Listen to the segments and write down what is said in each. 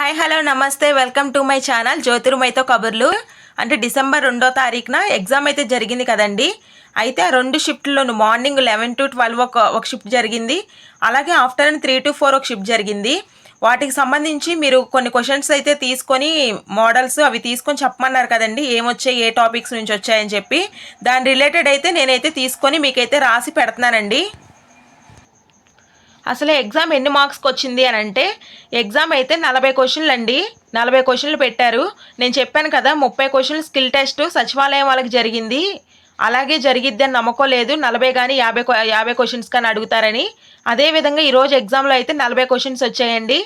Hi hello నమస్తే welcome to my channel జ్యోతిర్మయ్తో కబుర్లు. అంటే డిసెంబర్ రెండో తారీఖున ఎగ్జామ్ అయితే జరిగింది కదండి. అయితే ఆ రెండు షిఫ్ట్లోను మార్నింగ్ లెవెన్ టు ట్వెల్వ్ ఒక ఒక షిఫ్ట్ జరిగింది. అలాగే ఆఫ్టర్నూన్ త్రీ టు ఫోర్ ఒక షిఫ్ట్ జరిగింది. వాటికి సంబంధించి మీరు కొన్ని క్వశ్చన్స్ అయితే తీసుకొని మోడల్స్ అవి తీసుకొని చెప్పమన్నారు కదండి. ఏమొచ్చాయి ఏ టాపిక్స్ నుంచి వచ్చాయని చెప్పి. దాని రిలేటెడ్ అయితే నేనైతే తీసుకొని మీకైతే రాసి పెడుతున్నానండి. అసలు ఎగ్జామ్ ఎన్ని మార్క్స్కి వచ్చింది అని అంటే ఎగ్జామ్ అయితే నలభై క్వశ్చన్లు అండి. నలభై క్వశ్చన్లు పెట్టారు. నేను చెప్పాను కదా ముప్పై క్వశ్చన్లు స్కిల్ టెస్ట్ సచివాలయం వాళ్ళకి జరిగింది. అలాగే జరిగిద్ది అని నమ్మకం లేదు. నలభై కానీ యాభై యాభై క్వశ్చన్స్ కానీ అడుగుతారని. అదేవిధంగా ఈరోజు ఎగ్జామ్లో అయితే నలభై క్వశ్చన్స్ వచ్చాయండి.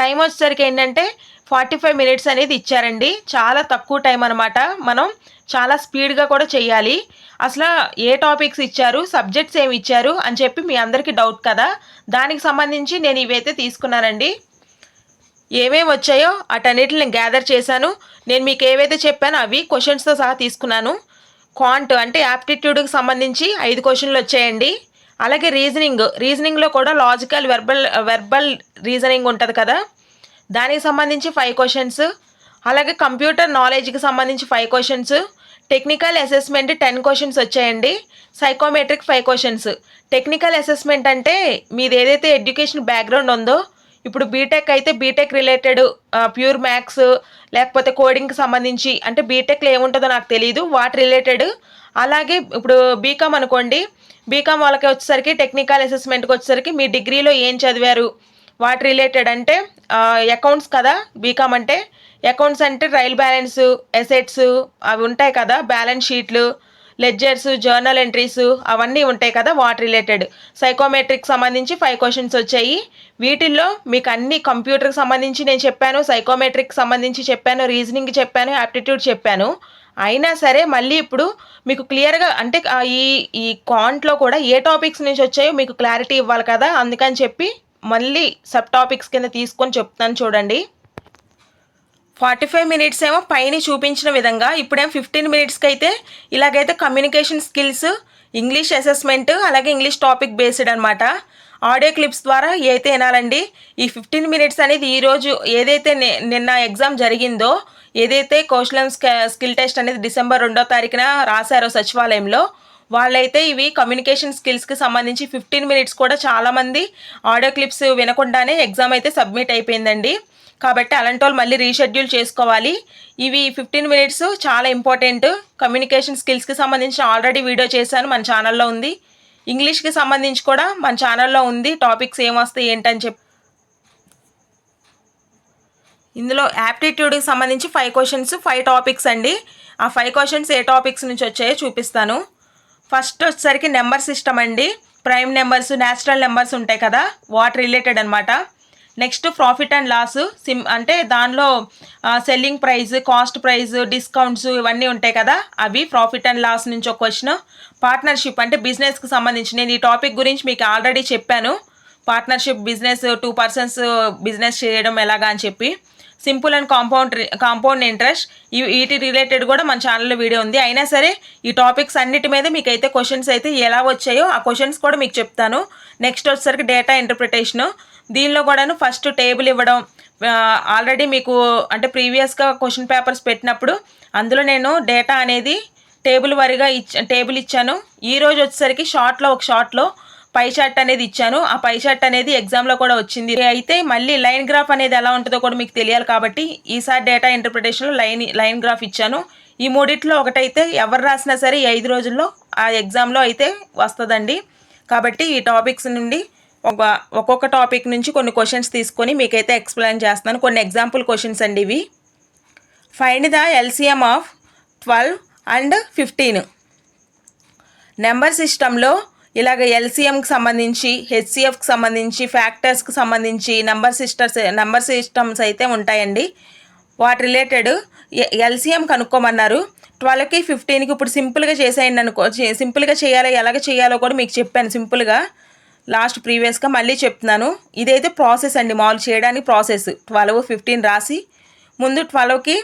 టైం వచ్చేసరికి ఏంటంటే ఫార్టీ ఫైవ్ మినిట్స్ అనేది ఇచ్చారండి. చాలా తక్కువ టైం అనమాట మనం చాలా స్పీడ్గా కూడా చేయాలి. అసలు ఏ టాపిక్స్ ఇచ్చారు సబ్జెక్ట్స్ ఏమి ఇచ్చారు అని చెప్పి మీ అందరికీ డౌట్ కదా. దానికి సంబంధించి నేను ఇవైతే తీసుకున్నానండి. ఏమేమి వచ్చాయో అటన్నిటిని నేను గ్యాదర్ చేశాను. నేను మీకు ఏవైతే చెప్పానో అవి క్వశ్చన్స్తో సహా తీసుకున్నాను. క్వాంట్ అంటే యాప్టిట్యూడ్కి సంబంధించి ఐదు క్వశ్చన్లు వచ్చాయండి. అలాగే రీజనింగ్ రీజనింగ్లో కూడా లాజికల్ వెర్బల్ వెర్బల్ రీజనింగ్ ఉంటుంది కదా. దానికి సంబంధించి ఫైవ్ క్వశ్చన్స్. అలాగే కంప్యూటర్ నాలెడ్జ్కి సంబంధించి five questions. Technical assessment ten questions వచ్చాయండి. Psychometric five questions. Technical assessment అంటే మీది ఏదైతే ఎడ్యుకేషన్ బ్యాక్గ్రౌండ్ ఉందో ఇప్పుడు బీటెక్ అయితే బీటెక్ రిలేటెడ్ ప్యూర్ మ్యాథ్స్ లేకపోతే కోడింగ్కి సంబంధించి అంటే బీటెక్లో ఏముంటుందో నాకు తెలియదు వాటి రిలేటెడ్ అలాగే ఇప్పుడు బీకామ్ అనుకోండి. బీకామ్ వాళ్ళకి వచ్చేసరికి టెక్నికల్ అసెస్మెంట్కి వచ్చేసరికి మీ డిగ్రీలో ఏం చదివారు? వాటి రిలేటెడ్ అంటే అకౌంట్స్ కదా బీకామ్ అంటే? అకౌంట్స్ అంటే రైల్ బ్యాలెన్స్ ఎసెట్స్ అవి ఉంటాయి కదా బ్యాలెన్స్ షీట్లు లెడ్జర్స్ జర్నల్ ఎంట్రీస్ అవన్నీ ఉంటాయి కదా వాటర్ రిలేటెడ్ సైకోమెట్రిక్ సంబంధించి ఫైవ్ క్వశ్చన్స్ వచ్చాయి. వీటిల్లో మీకు అన్ని కంప్యూటర్కి సంబంధించి నేను చెప్పాను సైకోమెట్రిక్ సంబంధించి చెప్పాను రీజనింగ్ చెప్పాను యాప్టిట్యూడ్ చెప్పాను. అయినా సరే మళ్ళీ ఇప్పుడు మీకు క్లియర్గా అంటే ఈ ఈ కాంట్లో కూడా ఏ టాపిక్స్ నుంచి వచ్చాయో మీకు క్లారిటీ ఇవ్వాలి కదా అందుకని చెప్పి మళ్ళీ సబ్ టాపిక్స్ కింద తీసుకొని చెప్తాను చూడండి. ఫార్టీ ఫైవ్ మినిట్స్ ఏమో పైన చూపించిన విధంగా ఇప్పుడేం ఫిఫ్టీన్ మినిట్స్కి అయితే ఇలాగైతే కమ్యూనికేషన్ స్కిల్స్ ఇంగ్లీష్ అసెస్మెంట్ అలాగే ఇంగ్లీష్ టాపిక్ బేస్డ్ అనమాట ఆడియో క్లిప్స్ ద్వారా ఏదైతే వినాలండి ఈ ఫిఫ్టీన్ మినిట్స్ అనేది ఈరోజు ఏదైతే నిన్న ఎగ్జామ్ జరిగిందో ఏదైతే కౌశలం స్కిల్ టెస్ట్ అనేది డిసెంబర్ రెండో తారీఖున రాశారో సచివాలయంలో వాళ్ళైతే ఇవి కమ్యూనికేషన్ స్కిల్స్కి సంబంధించి ఫిఫ్టీన్ మినిట్స్ కూడా చాలామంది ఆడియో క్లిప్స్ వినకుండానే ఎగ్జామ్ అయితే సబ్మిట్ అయిపోయిందండి. కాబట్టి అలాంటి వాళ్ళు మళ్ళీ రీషెడ్యూల్ చేసుకోవాలి. ఇవి ఫిఫ్టీన్ మినిట్స్ చాలా ఇంపార్టెంట్ కమ్యూనికేషన్ స్కిల్స్కి సంబంధించి ఆల్రెడీ వీడియో చేశాను మన ఛానల్లో ఉంది. ఇంగ్లీష్కి సంబంధించి కూడా మన ఛానల్లో ఉంది. టాపిక్స్ ఏమొస్తాయి ఏంటని చెప్పి. ఇందులో యాప్టిట్యూడ్కి సంబంధించి ఫైవ్ క్వశ్చన్స్ ఫైవ్ టాపిక్స్ అండి. ఆ ఫైవ్ క్వశ్చన్స్ ఏ టాపిక్స్ నుంచి వచ్చాయో చూపిస్తాను. ఫస్ట్ వచ్చేసరికి నెంబర్ సిస్టమ్ అండి. ప్రైమ్ నెంబర్స్ న్యాచురల్ నెంబర్స్ ఉంటాయి కదా. వాటర్ రిలేటెడ్ అనమాట నెక్స్ట్ ప్రాఫిట్ అండ్ లాస్ సిమ్ అంటే దానిలో selling price cost price discounts ఇవన్నీ ఉంటాయి కదా. అవి ప్రాఫిట్ అండ్ లాస్ నుంచి ఒక క్వశ్చన్. పార్ట్నర్షిప్ అంటే బిజినెస్కి సంబంధించి. నేను ఈ టాపిక్ గురించి మీకు ఆల్రెడీ చెప్పాను. Partnership business two persons business చేయడం ఎలాగా అని చెప్పి. Simple and compound compound interest. ఈ వీటి రిలేటెడ్ కూడా మన ఛానల్లో వీడియో ఉంది. అయినా సరే ఈ టాపిక్స్ అన్నిటి మీద మీకు అయితే క్వశ్చన్స్ అయితే ఎలా వచ్చాయో ఆ క్వశ్చన్స్ కూడా మీకు చెప్తాను. నెక్స్ట్ వచ్చేసరికి డేటా ఇంటర్ప్రిటేషను. దీనిలో కూడాను ఫస్ట్ టేబుల్ ఇవ్వడం ఆల్రెడీ మీకు అంటే ప్రీవియస్గా క్వశ్చన్ పేపర్స్ పెట్టినప్పుడు అందులో నేను డేటా అనేది టేబుల్ వారిగా ఇచ్చ టేబుల్ ఇచ్చాను. ఈ రోజు వచ్చేసరికి షార్ట్లో ఒక షార్ట్లో పై చార్ట్ అనేది ఇచ్చాను. ఆ పై చార్ట్ అనేది ఎగ్జామ్లో కూడా వచ్చింది. అయితే మళ్ళీ లైన్ గ్రాఫ్ అనేది ఎలా ఉంటుందో కూడా మీకు తెలియాలి కాబట్టి ఈసారి డేటా ఇంటర్ప్రిటేషన్లో లైన్ లైన్ గ్రాఫ్ ఇచ్చాను. ఈ మూడిట్లో ఒకటైతే ఎవరు రాసినా సరే ఈ ఐదు రోజుల్లో ఆ ఎగ్జామ్లో అయితే వస్తుందండి. కాబట్టి ఈ టాపిక్స్ నుండి ఒక ఒక్కొక్క టాపిక్ నుంచి కొన్ని క్వశ్చన్స్ తీసుకొని మీకైతే ఎక్స్ప్లెయిన్ చేస్తున్నాను. కొన్ని ఎగ్జాంపుల్ క్వశ్చన్స్ అండి ఇవి. Find the LCM of twelve and fifteen number సిస్టంలో ఇలాగ ఎల్సిఎంకి సంబంధించి హెచ్సిఎఫ్కి సంబంధించి ఫ్యాక్టర్స్కి సంబంధించి నెంబర్ సిస్టర్స్ నెంబర్ సిస్టమ్స్ అయితే ఉంటాయండి. వాటి రిలేటెడ్ ఎల్సిఎం కనుక్కోమన్నారు. ట్వెల్వ్కి ఫిఫ్టీన్కి ఇప్పుడు సింపుల్గా చేసేయండి అనుకో సింపుల్గా చేయాలో ఎలాగ చేయాలో కూడా మీకు చెప్పాను సింపుల్గా లాస్ట్ ప్రీవియస్గా మళ్ళీ చెప్తున్నాను. ఇదైతే ప్రాసెస్ అండి. మామూలు చేయడానికి ప్రాసెస్. ట్వెల్వ్ ఫిఫ్టీన్ రాసి ముందు ట్వెల్వ్కి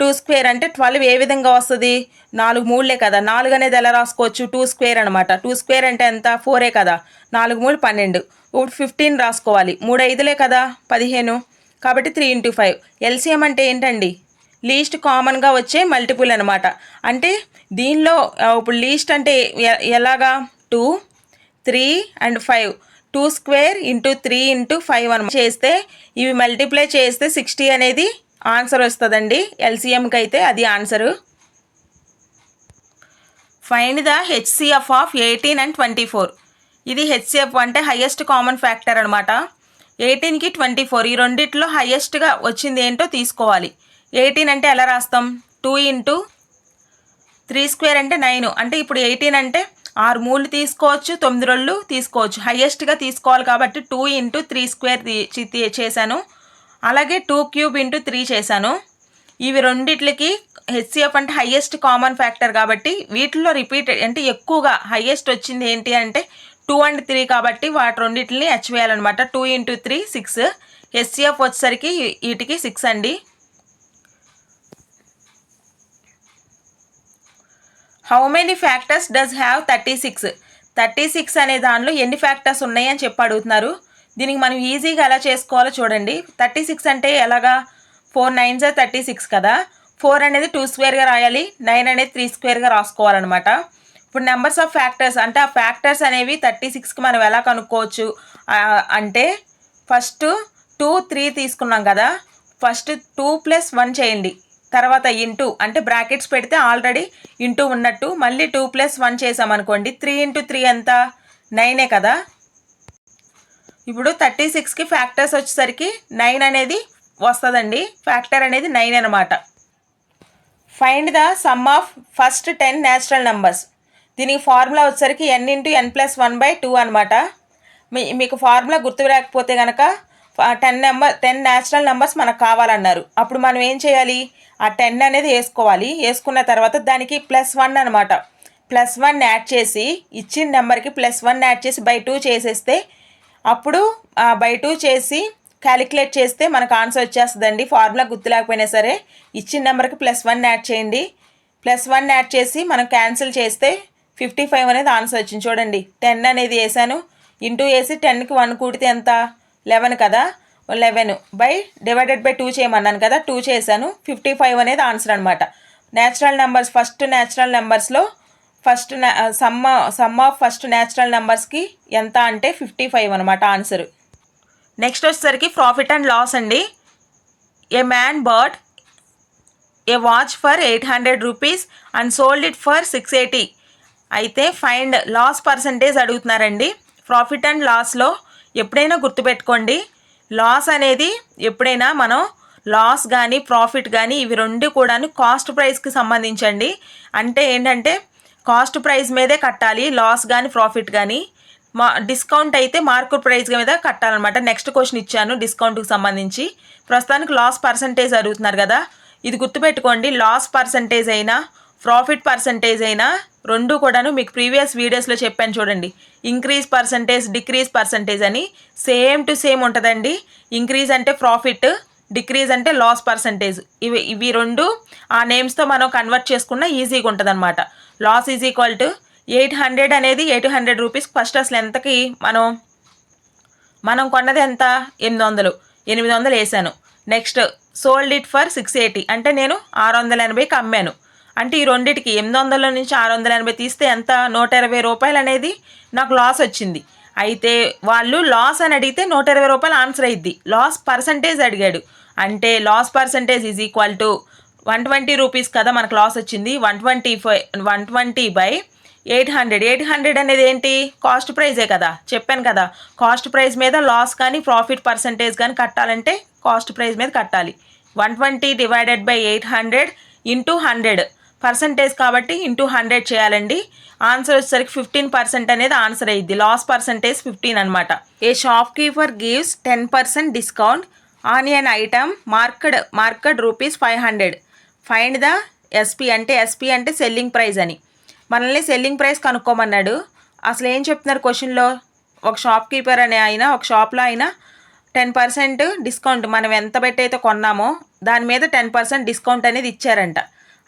టూ స్క్వేర్ అంటే ట్వెల్వ్ ఏ విధంగా వస్తుంది? నాలుగు మూడులే కదా. నాలుగు అనేది ఎలా రాసుకోవచ్చు? టూ స్క్వేర్ అనమాట టూ స్క్వేర్ అంటే ఎంత? ఫోరే కదా. నాలుగు మూడు పన్నెండు. ఇప్పుడు ఫిఫ్టీన్ రాసుకోవాలి. మూడు ఐదులే కదా? పదిహేను. కాబట్టి త్రీ ఇంటూ ఫైవ్. ఎల్సిఎం అంటే ఏంటండి? లీస్ట్ కామన్గా వచ్చే మల్టిపుల్ అనమాట అంటే దీనిలో ఇప్పుడు లీస్ట్ అంటే ఎలాగా? Two. Three and five. Two square into three into five అని చేస్తే ఇవి మల్టిప్లై చేస్తే సిక్స్టీ అనేది ఆన్సర్ వస్తుందండి. ఎల్సిఎంకి అయితే అది answer. Find the HCF of eighteen and twenty four. ఇది హెచ్సిఎఫ్ అంటే హయ్యెస్ట్ కామన్ ఫ్యాక్టర్ అనమాట ఎయిటీన్కి ట్వంటీ ఫోర్. ఈ రెండిట్లో హయ్యెస్ట్గా వచ్చింది ఏంటో తీసుకోవాలి. ఎయిటీన్ అంటే ఎలా రాస్తాం? టూ ఇంటూ త్రీ స్క్వేర్ అంటే నైన్. అంటే ఇప్పుడు ఎయిటీన్ అంటే ఆరు మూలు తీసుకోవచ్చు తొమ్మిది రోజులు తీసుకోవచ్చు. హయ్యెస్ట్గా తీసుకోవాలి కాబట్టి టూ ఇంటూ త్రీ స్క్వేర్ తీ- చేశాను. అలాగే టూ క్యూబ్ ఇంటూ త్రీ చేశాను. ఇవి రెండిట్లకి హెచ్సిఎఫ్ అంటే హయ్యెస్ట్ కామన్ ఫ్యాక్టర్ కాబట్టి వీటిలో రిపీట్ అంటే ఎక్కువగా హయ్యెస్ట్ వచ్చింది ఏంటి అంటే టూ అండ్ త్రీ కాబట్టి వాటి రెండింటిని హెచ్వేయాలన్నమాట two into three six. HCF వచ్చేసరికి వీటికి సిక్స్ అండి. How many factors does have thirty six thirty six అనే దానిలో ఎన్ని ఫ్యాక్టర్స్ ఉన్నాయని చెప్పి అడుగుతున్నారు. దీనికి మనం ఈజీగా ఎలా చేసుకోవాలో చూడండి. థర్టీ సిక్స్ అంటే ఎలాగా? ఫోర్ నైన్ థర్టీ సిక్స్ కదా? ఫోర్ అనేది టూ స్క్వేర్గా రాయాలి. నైన్ అనేది త్రీ స్క్వేర్గా రాసుకోవాలన్నమాట. ఇప్పుడు నెంబర్స్ ఆఫ్ ఫ్యాక్టర్స్ అంటే ఆ ఫ్యాక్టర్స్ అనేవి థర్టీ సిక్స్కి మనం ఎలా కనుక్కోవచ్చు? అంటే ఫస్ట్ టూ త్రీ తీసుకున్నాం కదా? ఫస్ట్ టూ ప్లస్ వన్ చేయండి. తర్వాత ఇంటూ అంటే బ్రాకెట్స్ పెడితే ఆల్రెడీ ఇంటూ ఉన్నట్టు మళ్ళీ టూ ప్లస్ వన్ చేసామనుకోండి త్రీ ఇంటూ త్రీ ఎంత? నైనే కదా? ఇప్పుడు థర్టీ సిక్స్కి ఫ్యాక్టర్స్ వచ్చేసరికి నైన్ అనేది వస్తుందండి. ఫ్యాక్టర్ అనేది నైన్ అనమాట find the sum of first ten natural numbers దీనికి ఫార్ములా వచ్చేసరికి n into n plus one by two అనమాట మీ మీకు ఫార్ములా గుర్తు రాకపోతే కనుక ten number ten natural numbers మనకు కావాలన్నారు. అప్పుడు మనం ఏం చేయాలి? ఆ టెన్ అనేది వేసుకోవాలి. వేసుకున్న తర్వాత దానికి ప్లస్ వన్ అనమాట ప్లస్ వన్ యాడ్ చేసి ఇచ్చిన నెంబర్కి ప్లస్ వన్ యాడ్ చేసి బై టూ చేసేస్తే అప్పుడు బై టూ చేసి క్యాలిక్యులేట్ చేస్తే మనకు ఆన్సర్ వచ్చేస్తుందండి. ఫార్ములా గుర్తు లేకపోయినా సరే ఇచ్చిన నెంబర్కి ప్లస్ వన్ యాడ్ చేయండి. ప్లస్ వన్ యాడ్ చేసి మనం క్యాన్సిల్ చేస్తే ఫిఫ్టీ ఫైవ్ అనేది ఆన్సర్ వచ్చింది. చూడండి టెన్ అనేది వేసాను. ఇంటూ వేసి టెన్కి వన్ కూడితే ఎంత? లెవెన్ కదా? Eleven. By divided by two చేయమన్నాను కదా? టూ చేశాను. ఫిఫ్టీ ఫైవ్ అనేది ఆన్సర్ అనమాట natural numbers first natural నెంబర్స్లో first sum sum of first natural నెంబర్స్కి ఎంత అంటే ఫిఫ్టీ ఫైవ్ అనమాట ఆన్సర్. నెక్స్ట్ వచ్చేసరికి ప్రాఫిట్ అండ్ లాస్ అండి. A man bought a watch for eight hundred rupees and sold it for six eighty. అయితే find loss percentage అడుగుతున్నారండి. Profit and లాస్లో ఎప్పుడైనా గుర్తుపెట్టుకోండి లాస్ అనేది ఎప్పుడైనా మనం లాస్ కానీ ప్రాఫిట్ కానీ ఇవి రెండు కూడాను కాస్ట్ ప్రైస్కి సంబంధించండి. అంటే ఏంటంటే కాస్ట్ ప్రైస్ మీదే కట్టాలి లాస్ కానీ ప్రాఫిట్ కానీ మా డిస్కౌంట్ అయితే మార్కెట్ ప్రైస్ మీద కట్టాలన్నమాట. నెక్స్ట్ క్వశ్చన్ ఇచ్చాను డిస్కౌంట్కి సంబంధించి. ప్రస్తుతానికి లాస్ పర్సంటేజ్ అడుగుతున్నారు కదా. ఇది గుర్తుపెట్టుకోండి లాస్ పర్సంటేజ్ అయినా ప్రాఫిట్ పర్సంటేజ్ అయినా రెండు కూడాను మీకు ప్రీవియస్ వీడియోస్లో చెప్పాను చూడండి. ఇంక్రీజ్ పర్సంటేజ్ డిక్రీజ్ పర్సంటేజ్ అని సేమ్ టు సేమ్ ఉంటుందండి. ఇంక్రీజ్ అంటే ప్రాఫిట్ డిక్రీజ్ అంటే లాస్ పర్సంటేజ్ ఇవి ఇవి రెండు ఆ నేమ్స్తో మనం కన్వర్ట్ చేసుకున్న ఈజీగా ఉంటుంది అనమాట loss is equal to eight hundred అనేది ఎయిట్ హండ్రెడ్ రూపీస్ ఫస్ట్ అసలు ఎంతకి మనం మనం కొన్నది ఎంత? ఎనిమిది వందలు ఎనిమిది వందలు వేసాను. Next sold it for six eighty అంటే నేను ఆరు వందల ఎనభైకి అమ్మాను. అంటే ఈ రెండిటికి ఎనిమిది వందల నుంచి ఆరు వందల ఎనభై తీస్తే ఎంత? నూట ఇరవై రూపాయలు అనేది నాకు లాస్ వచ్చింది. అయితే వాళ్ళు లాస్ అని అడిగితే నూట ఇరవై రూపాయలు ఆన్సర్ అయ్యిద్ది లాస్ పర్సంటేజ్ అడిగాడు. అంటే loss percentage is equal to one twenty rupees కదా మనకు లాస్ వచ్చింది. One twenty five one twenty by eight hundred eight hundred అనేది ఏంటి? కాస్ట్ ప్రైజే కదా. చెప్పాను కదా. కాస్ట్ ప్రైస్ మీద లాస్ కానీ ప్రాఫిట్ పర్సంటేజ్ కానీ కట్టాలంటే కాస్ట్ ప్రైస్ మీద కట్టాలి. One twenty divided by eight hundred into hundred percentage కాబట్టి ఇంటూ హండ్రెడ్ చేయాలండి. ఆన్సర్ వచ్చేసరికి ఫిఫ్టీన్ పర్సెంట్ అనేది ఆన్సర్ అయ్యింది లాస్ పర్సంటేజ్ ఫిఫ్టీన్ అనమాట a shopkeeper gives ten percent discount. On an item marked marked rupees five hundred. Find the SP అంటే SP అంటే selling price అని. మనల్ని సెల్లింగ్ ప్రైస్ కనుక్కోమన్నాడు. అసలు ఏం చెప్తున్నారు క్వశ్చన్లో? ఒక షాప్ కీపర్ అనే ఆయన ఒక షాప్లో అయినా టెన్ పర్సెంట్ డిస్కౌంట్ మనం ఎంత పెట్టి అయితే కొన్నామో దాని మీద టెన్ పర్సెంట్ డిస్కౌంట్ అనేది ఇచ్చారంట.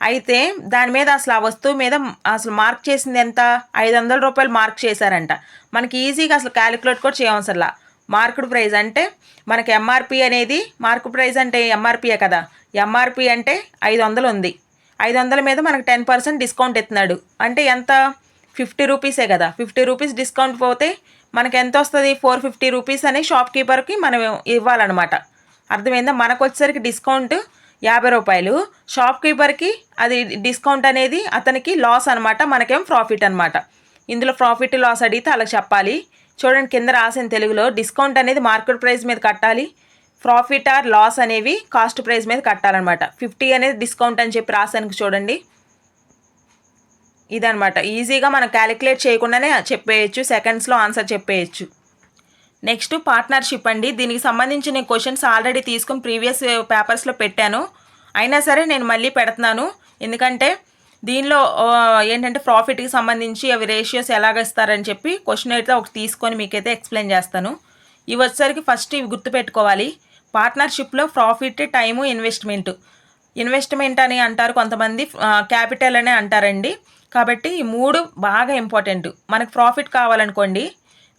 అయితే దాని మీద అసలు ఆ వస్తువు మీద అసలు మార్క్ చేసింది ఎంత? ఐదు వందల రూపాయలు మార్క్ చేశారంట. మనకి ఈజీగా అసలు క్యాలిక్యులేట్ కూడా చేయవసరలా. మార్కెట్ ప్రైస్ అంటే మనకి ఎంఆర్పి అనేది మార్కెట్ ప్రైస్ అంటే ఎంఆర్పియే కదా? ఎంఆర్పి అంటే ఐదు వందలు ఉంది. ఐదు వందల మీద మనకు టెన్ పర్సెంట్ డిస్కౌంట్ ఎత్తున్నాడు అంటే ఎంత? ఫిఫ్టీ రూపీసే కదా? ఫిఫ్టీ రూపీస్ డిస్కౌంట్ పోతే మనకి ఎంత వస్తుంది? ఫోర్ ఫిఫ్టీ రూపీస్ అని షాప్ కీపర్కి మనం ఇవ్వాలన్నమాట. అర్థమైందా? మనకు వచ్చేసరికి డిస్కౌంట్ యాభై రూపాయలు. షాప్ కీపర్కి అది డిస్కౌంట్ అనేది అతనికి లాస్ అనమాట మనకేం ప్రాఫిట్ అనమాట ఇందులో ప్రాఫిట్ లాస్ అడిగితే అలా చెప్పాలి. చూడండి కింద రాసిన తెలుగులో డిస్కౌంట్ అనేది మార్కెట్ ప్రైస్ మీద కట్టాలి. ప్రాఫిట్ ఆర్ లాస్ అనేవి కాస్ట్ ప్రైస్ మీద కట్టాలన్నమాట. ఫిఫ్టీ అనేది డిస్కౌంట్ అని చెప్పి రాసానికి చూడండి. ఇదనమాట ఈజీగా మనం క్యాలిక్యులేట్ చేయకుండానే చెప్పేయచ్చు సెకండ్స్లో ఆన్సర్ చెప్పేయచ్చు. నెక్స్ట్ పార్ట్నర్షిప్ అండి. దీనికి సంబంధించి నేను క్వశ్చన్స్ ఆల్రెడీ తీసుకుని ప్రీవియస్ పేపర్స్లో పెట్టాను. అయినా సరే నేను మళ్ళీ పెడుతున్నాను. ఎందుకంటే దీనిలో ఏంటంటే ప్రాఫిట్కి సంబంధించి అవి రేషియోస్ ఎలాగ ఇస్తారని చెప్పి క్వశ్చన్ అయితే ఒకటి తీసుకొని మీకైతే ఎక్స్ప్లెయిన్ చేస్తాను. ఇవి వచ్చేసరికి ఫస్ట్ ఇవి గుర్తుపెట్టుకోవాలి. పార్ట్నర్షిప్లో ప్రాఫిట్ టైము ఇన్వెస్ట్మెంట్. ఇన్వెస్ట్మెంట్ అని అంటారు కొంతమంది క్యాపిటల్ అనే అంటారండి. కాబట్టి ఈ మూడు బాగా ఇంపార్టెంట్. మనకు ప్రాఫిట్ కావాలనుకోండి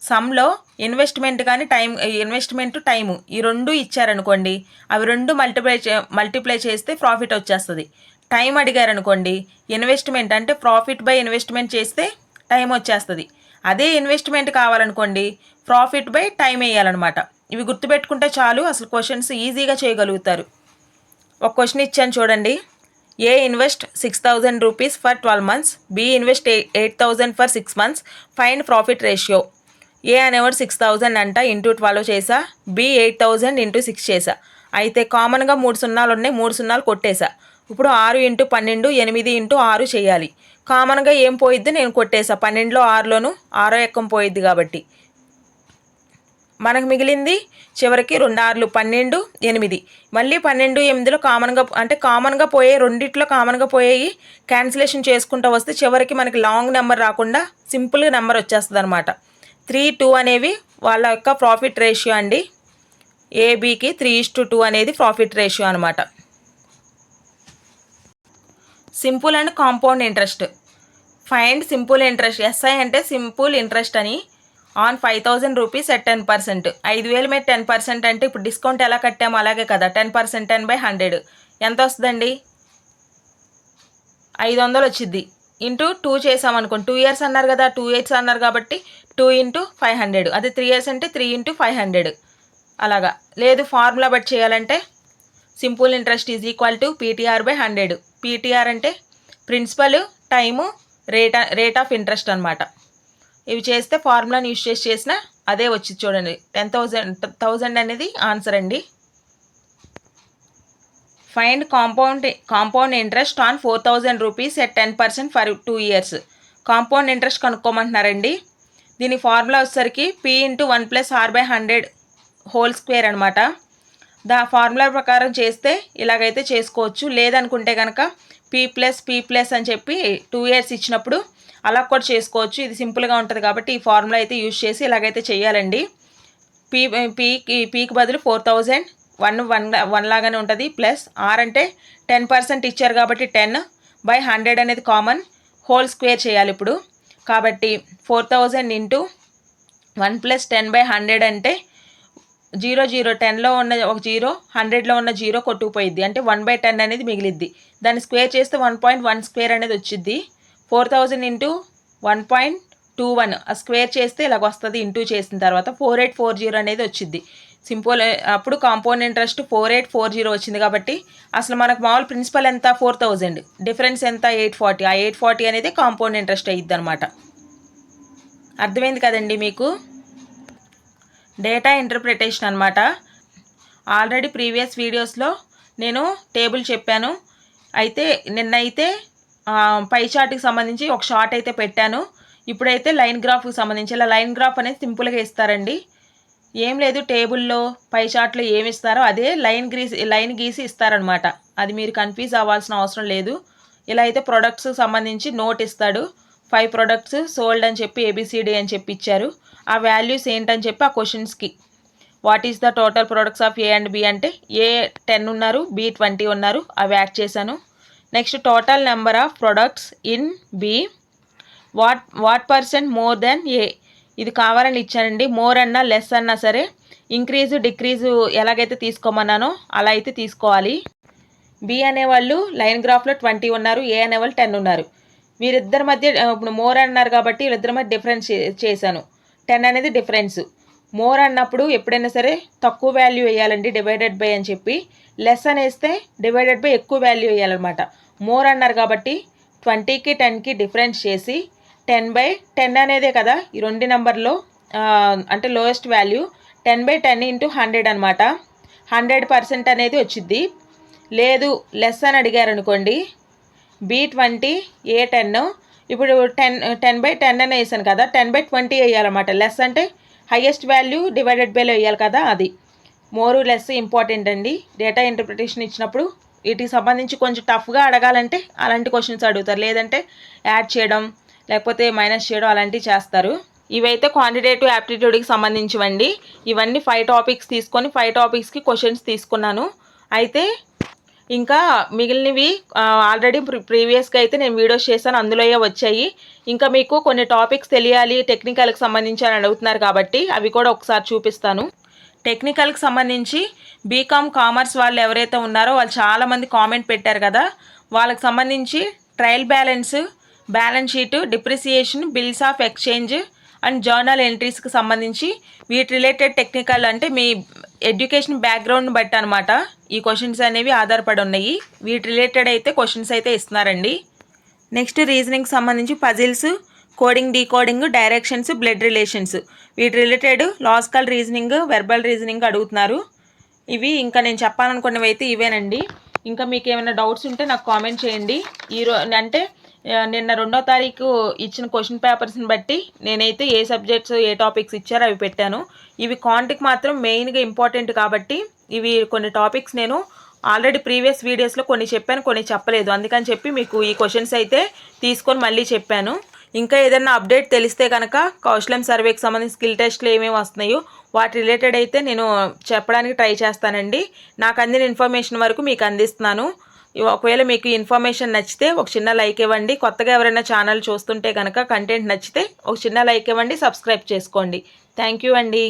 సమ్లో ఇన్వెస్ట్మెంట్ కానీ టైం ఇన్వెస్ట్మెంట్ టైము ఈ రెండు ఇచ్చారనుకోండి అవి రెండు మల్టిప్లై చే మల్టిప్లై చేస్తే ప్రాఫిట్ వచ్చేస్తుంది. టైం అడిగారనుకోండి ఇన్వెస్ట్మెంట్ అంటే ప్రాఫిట్ బై ఇన్వెస్ట్మెంట్ చేస్తే టైం వచ్చేస్తుంది. అదే ఇన్వెస్ట్మెంట్ కావాలనుకోండి ప్రాఫిట్ బై టైం వేయాలన్నమాట. ఇవి గుర్తుపెట్టుకుంటే చాలు అసలు క్వశ్చన్స్ ఈజీగా చేయగలుగుతారు. ఒక క్వశ్చన్ ఇచ్చాను చూడండి A invest six thousand rupees for twelve months B invest eight thousand for six months find profit ratio. A అనేవాడు సిక్స్ థౌజండ్ అంట ఇంటూ ట్వెల్వ్ చేసా B eight thousand into six చేసా అయితే కామన్గా మూడు సున్నాలు ఉన్నాయి మూడు సున్నాలు కొట్టేశా. ఇప్పుడు ఆరు ఇంటూ పన్నెండు ఎనిమిది ఇంటూ ఆరు చేయాలి. కామన్గా ఏం పోయిద్ది? నేను కొట్టేసా పన్నెండులో ఆరులోను ఆరో ఎక్కం పోయిద్ది కాబట్టి. మనకు మిగిలింది చివరికి రెండు ఆరులు పన్నెండు ఎనిమిది. మళ్ళీ పన్నెండు ఎనిమిదిలో కామన్గా అంటే కామన్గా పోయే రెండిట్లో కామన్గా పోయేవి క్యాన్సిలేషన్ చేసుకుంటూ వస్తే చివరికి మనకి లాంగ్ నెంబర్ రాకుండా సింపుల్గా నెంబర్ వచ్చేస్తుంది అనమాట త్రీ టూ అనేవి వాళ్ళ యొక్క ప్రాఫిట్ రేషియో అండి. ఏబీకి త్రీ ఇస్ టు టూ అనేది ప్రాఫిట్ రేషియో అనమాట simple and compound interest. Find simple interest. SI అంటే సింపుల్ ఇంట్రెస్ట్ అని on five thousand rupees at ten percent ఐదు వేలు మీద టెన్ పర్సెంట్ అంటే ఇప్పుడు డిస్కౌంట్ ఎలా కట్టాము అలాగే కదా. Ten percent ten by hundred ఎంత వస్తుందండి? ఐదు వందలు వచ్చింది ఇంటూ టూ చేసామనుకోండి టూ ఇయర్స్ అన్నారు కదా టూ ఇయర్స్ అన్నారు కాబట్టి టూ ఇంటూ ఫైవ్ హండ్రెడ్ అది త్రీ ఇయర్స్ అంటే త్రీ ఇంటూ ఫైవ్ హండ్రెడ్ అలాగా. లేదు ఫార్ములా బట్టి చేయాలంటే simple interest is equal to PTR by hundred PTR అంటే principal time rate rate of interest అనమాట ఇవి చేస్తే ఫార్ములాని యూస్ చేసి చేసిన అదే వచ్చింది చూడండి. టెన్ థౌజండ్ థౌజండ్ అనేది ఆన్సర్ అండి. Find compound compound interest on four thousand rupees at ten percent for two years. Compound interest కనుక్కోమంటున్నారండి. దీని ఫార్ములా వచ్చేసరికి P into one plus R by hundred whole square అనమాట దా ఫార్ములా ప్రకారం చేస్తే ఇలాగైతే చేసుకోవచ్చు. లేదనుకుంటే కనుక పీ ప్లస్ పీ ప్లస్ అని చెప్పి టూ ఇయర్స్ ఇచ్చినప్పుడు అలా కూడా చేసుకోవచ్చు. ఇది సింపుల్గా ఉంటుంది కాబట్టి ఈ ఫార్ములా అయితే యూజ్ చేసి ఇలాగైతే చేయాలండి. పీ పీకి పీకి బదులు four thousand one one one లాగానే ఉంటుంది. ప్లస్ ఆర్ అంటే టెన్ పర్సెంట్ ఇచ్చారు కాబట్టి టెన్ బై హండ్రెడ్ అనేది కామన్. హోల్ స్క్వేర్ చేయాలి ఇప్పుడు. కాబట్టి four thousand into one plus ten by hundred అంటే జీరో జీరో టెన్లో ఉన్న ఒక జీరో హండ్రెడ్లో ఉన్న జీరో కొట్టుకుపోయిద్ది. అంటే వన్ బై టెన్ అనేది మిగిలిద్ది. దాన్ని స్క్వేర్ చేస్తే వన్ పాయింట్ వన్ స్క్వేర్ అనేది వచ్చిద్ది. Four thousand into one point two one. ఆ స్క్వేర్ చేస్తే ఇలాగ వస్తుంది. ఇంటూ చేసిన తర్వాత ఫోర్ ఎయిట్ ఫోర్ జీరో అనేది వచ్చింది సింపుల్. అప్పుడు compound interest four eight four zero వచ్చింది కాబట్టి అసలు మనకు మామూలు ప్రిన్సిపల్ ఎంత? ఫోర్ థౌజండ్ డిఫరెన్స్ ఎంత? ఎయిట్ ఫార్టీ ఆ ఎయిట్ ఫార్టీ అనేది కాంపౌండ్ ఇంట్రెస్ట్ అయ్యిద్ది అనమాట అర్థమైంది కదండి మీకు? డేటా ఇంటర్ప్రిటేషన్ అనమాట ఆల్రెడీ ప్రీవియస్ వీడియోస్లో నేను టేబుల్ చెప్పాను. అయితే నిన్నైతే పై చార్ట్కి సంబంధించి ఒక షార్ట్ అయితే పెట్టాను. ఇప్పుడైతే లైన్ గ్రాఫ్కి సంబంధించి. ఇలా లైన్ గ్రాఫ్ అనేది సింపుల్గా ఇస్తారండి. ఏం లేదు టేబుల్లో పై చాట్లో ఏమి ఇస్తారో అదే లైన్ గీసి లైన్ గీసి ఇస్తారనమాట అది మీరు కన్ఫ్యూజ్ అవ్వాల్సిన అవసరం లేదు. ఇలా అయితే ప్రొడక్ట్స్ సంబంధించి నోట్ ఇస్తాడు. ఫైవ్ ప్రొడక్ట్స్ సోల్డ్ అని చెప్పి ఏబిసిడి అని చెప్పి ఇచ్చారు. ఆ వాల్యూస్ ఏంటని చెప్పి ఆ క్వశ్చన్స్కి what is the total products of A and B అంటే ఏ టెన్ ఉన్నారు బి ట్వంటీ ఉన్నారు. అవి యాడ్ చేశాను. Next total number of products in B what what percent more than A ఇది కావాలని ఇచ్చానండి. మోర్ అన్నా లెస్ అన్నా సరే ఇంక్రీజు డిక్రీజు ఎలాగైతే తీసుకోమన్నానో అలా అయితే తీసుకోవాలి. బి అనేవాళ్ళు లైన్ గ్రాఫ్లో ట్వంటీ ఉన్నారు ఏ అనేవాళ్ళు టెన్ ఉన్నారు. వీరిద్దరి మధ్య ఇప్పుడు మోర్ అన్నారు కాబట్టి వీళ్ళిద్దరి మధ్య డిఫరెన్స్ చేశాను. టెన్ అనేది డిఫరెన్స్ మోర్ అన్నప్పుడు ఎప్పుడైనా సరే తక్కువ వాల్యూ వేయాలండి డివైడెడ్ బై అని చెప్పి. లెస్ అనేస్తే డివైడెడ్ బై ఎక్కువ వాల్యూ వేయాలన్నమాట. మోర్ అన్నారు కాబట్టి ట్వంటీకి టెన్కి డిఫరెన్స్ చేసి టెన్ బై టెన్ అనేదే కదా ఈ రెండు నెంబర్లో అంటే lowest value ten by ten into hundred అనమాట హండ్రెడ్ పర్సెంట్ అనేది వచ్చింది లేదు లెస్ అని అడిగారు అనుకోండి బి ట్వంటీ ఏ టెన్. ఇప్పుడు టెన్ టెన్ బై టెన్ అని వేసాను కదా టెన్ బై ట్వంటీ వేయాలన్నమాట. లెస్ అంటే హయ్యెస్ట్ వాల్యూ డివైడెడ్ బైలో వేయాలి కదా అది. మోరు లెస్ ఇంపార్టెంట్ అండి. డేటా ఇంటర్ప్రిటేషన్ ఇచ్చినప్పుడు వీటికి సంబంధించి కొంచెం టఫ్గా అడగాలంటే అలాంటి క్వశ్చన్స్ అడుగుతారు. లేదంటే యాడ్ చేయడం లేకపోతే మైనస్ చేయడం అలాంటివి చేస్తారు. ఇవైతే క్వాంటిటేటివ్ యాప్టిట్యూడ్కి సంబంధించివండి. ఇవన్నీ ఫైవ్ టాపిక్స్ తీసుకొని ఫైవ్ టాపిక్స్కి క్వశ్చన్స్ తీసుకున్నాను. అయితే ఇంకా మిగిలినవి ఆల్రెడీ ప్రీవియస్గా అయితే నేను వీడియోస్ చేశాను. అందులోయే వచ్చాయి. ఇంకా మీకు కొన్ని టాపిక్స్ తెలియాలి టెక్నికల్కి సంబంధించి అని అడుగుతున్నారు కాబట్టి అవి కూడా ఒకసారి చూపిస్తాను. టెక్నికల్కి సంబంధించి బీకామ్ కామర్స్ వాళ్ళు ఎవరైతే ఉన్నారో వాళ్ళు చాలామంది కామెంట్ పెట్టారు కదా. వాళ్ళకి సంబంధించి trial balance balance sheet depreciation bills of exchange and journal ఎంట్రీస్కి సంబంధించి వీటి రిలేటెడ్ టెక్నికల్ అంటే మీ ఎడ్యుకేషన్ బ్యాక్గ్రౌండ్ బట్టి అనమాట ఈ క్వశ్చన్స్ అనేవి ఆధారపడి ఉన్నాయి. వీటి రిలేటెడ్ అయితే క్వశ్చన్స్ అయితే ఇస్తున్నారండి. నెక్స్ట్ రీజనింగ్ సంబంధించి puzzles coding decoding directions blood relations. వీటి related logical reasoning verbal reasoning అడుగుతున్నారు. ఇవి ఇంకా నేను చెప్పాలనుకున్నవి అయితే ఇవేనండి. ఇంకా మీకు ఏమైనా డౌట్స్ ఉంటే నాకు కామెంట్ చేయండి. ఈరో అంటే నిన్న రెండో తారీఖు ఇచ్చిన క్వశ్చన్ పేపర్స్ని బట్టి నేనైతే ఏ సబ్జెక్ట్స్ ఏ టాపిక్స్ ఇచ్చారో అవి పెట్టాను. ఇవి కాంటికి మాత్రం మెయిన్గా ఇంపార్టెంట్ కాబట్టి ఇవి కొన్ని టాపిక్స్ నేను ఆల్రెడీ ప్రీవియస్ వీడియోస్లో కొన్ని చెప్పాను కొన్ని చెప్పలేదు. అందుకని చెప్పి మీకు ఈ క్వశ్చన్స్ అయితే తీసుకొని మళ్ళీ చెప్పాను. ఇంకా ఏదైనా అప్డేట్ తెలిస్తే కనుక కౌశలం సర్వేకి సంబంధించి స్కిల్ టెస్ట్లు ఏమేమి వస్తున్నాయో వాటి రిలేటెడ్ అయితే నేను చెప్పడానికి ట్రై చేస్తానండి. నాకు అందిన ఇన్ఫర్మేషన్ వరకు మీకు అందిస్తున్నాను. ఒకవేళ మీకు ఇన్ఫర్మేషన్ నచ్చితే ఒక చిన్న లైక్ ఇవ్వండి. కొత్తగా ఎవరైనా ఛానల్ చూస్తుంటే కనుక కంటెంట్ నచ్చితే ఒక చిన్న లైక్ ఇవ్వండి సబ్స్క్రైబ్ చేసుకోండి. థ్యాంక్ యూ అండి.